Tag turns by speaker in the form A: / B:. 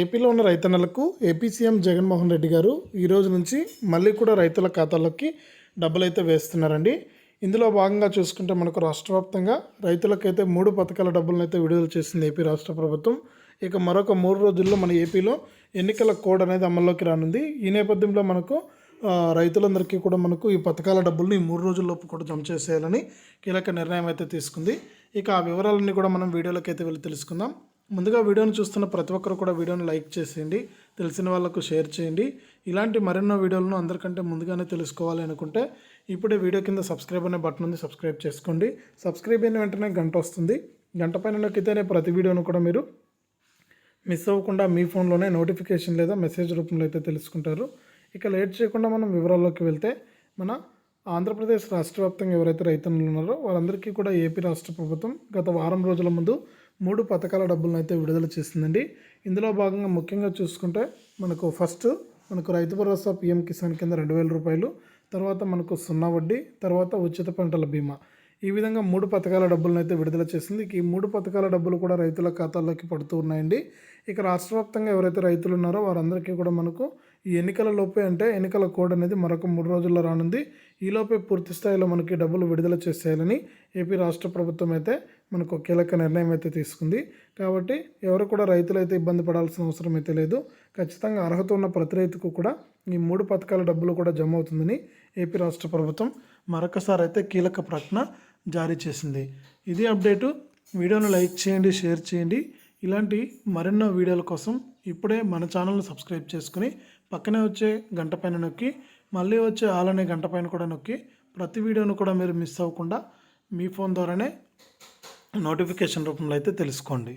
A: ఏపీలో ఉన్న రైతన్నలకు ఏపీ సీఎం జగన్మోహన్ రెడ్డి గారు ఈ రోజు నుంచి మళ్ళీ కూడా రైతుల ఖాతాల్లోకి డబ్బులు అయితే వేస్తున్నారండి. ఇందులో భాగంగా చూసుకుంటే మనకు రాష్ట్ర వ్యాప్తంగా రైతులకైతే మూడు పథకాల డబ్బులను అయితే విడుదల చేసింది ఏపీ రాష్ట్ర ప్రభుత్వం. ఇక మరొక మూడు రోజుల్లో మన ఏపీలో ఎన్నికల కోడ్ అనేది అమల్లోకి రానుంది. ఈ నేపథ్యంలో మనకు రైతులందరికీ కూడా మనకు ఈ పథకాల డబ్బుల్ని ఈ మూడు రోజుల్లోపు కూడా జమ చేసేయాలని కీలక నిర్ణయం అయితే తీసుకుంది. ఇక ఆ వివరాలన్నీ కూడా మనం వీడియోలోకి అయితే వెళ్ళి తెలుసుకుందాం. ముందుగా వీడియోను చూస్తున్న ప్రతి ఒక్కరు కూడా వీడియోని లైక్ చేసేయండి తెలిసిన వాళ్ళకు షేర్ చేయండి. ఇలాంటి మరెన్నో వీడియోలను అందరికంటే ముందుగానే తెలుసుకోవాలి అనుకుంటే ఇప్పుడే వీడియో కింద సబ్స్క్రైబ్ అనే బటన్ ఉంది సబ్స్క్రైబ్ చేసుకోండి. సబ్స్క్రైబ్ అయిన వెంటనే గంట వస్తుంది. గంట పైన నొక్కితేనే ప్రతి వీడియోను కూడా మీరు మిస్ అవ్వకుండా మీ ఫోన్లోనే నోటిఫికేషన్ లేదా మెసేజ్ రూపంలో అయితే తెలుసుకుంటారు. ఇక లేట్ చేయకుండా మనం వివరాల్లోకి వెళ్తే మన ఆంధ్రప్రదేశ్ రాష్ట్ర వ్యాప్తంగా ఎవరైతే రైతులు ఉన్నారో వారందరికీ కూడా ఏపీ రాష్ట్ర ప్రభుత్వం గత వారం రోజుల ముందు మూడు పథకాల డబ్బులను అయితే విడుదల చేసిందండి. ఇందులో భాగంగా ముఖ్యంగా చూసుకుంటే మనకు ఫస్ట్ మనకు రైతు భరోసా పిఎం కిసాన్ కింద రెండు వేల రూపాయలు తర్వాత మనకు సున్నా వడ్డీ తర్వాత ఉచిత పంటల బీమా. ఈ విధంగా మూడు పథకాల డబ్బులను అయితే విడుదల చేసింది. ఈ మూడు పథకాల డబ్బులు కూడా రైతుల ఖాతాల్లోకి పడుతూ ఉన్నాయండి. ఇక రాష్ట్ర వ్యాప్తంగా ఎవరైతే రైతులు ఉన్నారో వారందరికీ కూడా మనకు ఈ ఎన్నికల లోపే అంటే ఎన్నికల కోడ్ అనేది మరొక మూడు రోజుల్లో రానుంది. ఈలోపే పూర్తి స్థాయిలో మనకి డబ్బులు విడుదల చేసేయాలని ఏపీ రాష్ట్ర ప్రభుత్వం అయితే మనకు కీలక నిర్ణయం అయితే తీసుకుంది. కాబట్టి ఎవరు కూడా రైతులు అయితే ఇబ్బంది పడాల్సిన అవసరం అయితే లేదు. ఖచ్చితంగా అర్హత ఉన్న ప్రతి రైతుకు కూడా ఈ మూడు పథకాల డబ్బులు కూడా జమ అవుతుందని ఏపీ రాష్ట్ర ప్రభుత్వం మరొకసారి అయితే కీలక ప్రకటన జారీ చేసింది. ఇది అప్డేటు. వీడియోను లైక్ చేయండి షేర్ చేయండి. ఇలాంటి మరెన్నో వీడియోల కోసం ఇప్పుడే మన ఛానల్ని సబ్స్క్రైబ్ చేసుకుని పక్కనే వచ్చే గంట పైన నొక్కి మళ్ళీ వచ్చే ఆలనే గంట పైన కూడా నొక్కి ప్రతి వీడియోను కూడా మీరు మిస్ అవ్వకుండా మీ ఫోన్ ద్వారానే నోటిఫికేషన్ రూపంలో అయితే తెలుసుకోండి.